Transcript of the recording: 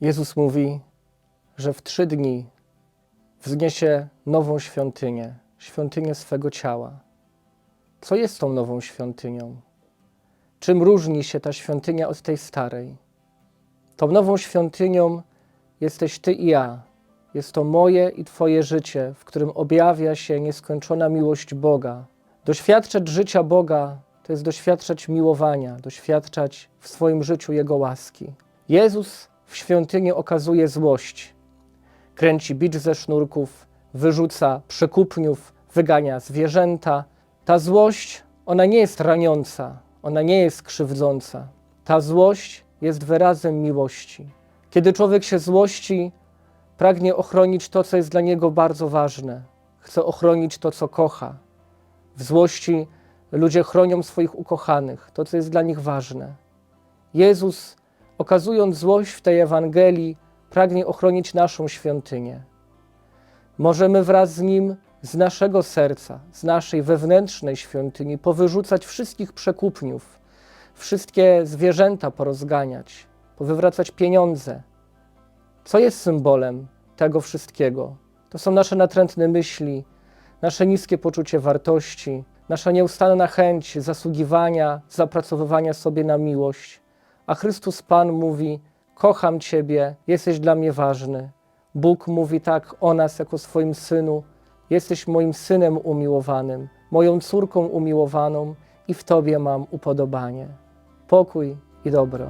Jezus mówi, że w trzy dni wzniesie nową świątynię, świątynię swego ciała. Co jest tą nową świątynią? Czym różni się ta świątynia od tej starej? Tą nową świątynią jesteś Ty i ja. Jest to moje i Twoje życie, w którym objawia się nieskończona miłość Boga. Doświadczać życia Boga to jest doświadczać miłowania, doświadczać w swoim życiu Jego łaski. Jezus w świątyni okazuje złość. Kręci bicz ze sznurków, wyrzuca przekupniów, wygania zwierzęta. Ta złość, ona nie jest raniąca, ona nie jest krzywdząca. Ta złość jest wyrazem miłości. Kiedy człowiek się złości, pragnie ochronić to, co jest dla niego bardzo ważne. Chce ochronić to, co kocha. W złości ludzie chronią swoich ukochanych, to, co jest dla nich ważne. Jezus, okazując złość w tej Ewangelii, pragnie ochronić naszą świątynię. Możemy wraz z Nim, z naszego serca, z naszej wewnętrznej świątyni, powyrzucać wszystkich przekupniów, wszystkie zwierzęta porozganiać, powywracać pieniądze. Co jest symbolem tego wszystkiego? To są nasze natrętne myśli, nasze niskie poczucie wartości, nasza nieustanna chęć zasługiwania, zapracowywania sobie na miłość. A Chrystus Pan mówi: Kocham Ciebie, jesteś dla mnie ważny. Bóg mówi tak o nas jako swoim synu: Jesteś moim synem umiłowanym, moją córką umiłowaną i w Tobie mam upodobanie. Pokój i dobro.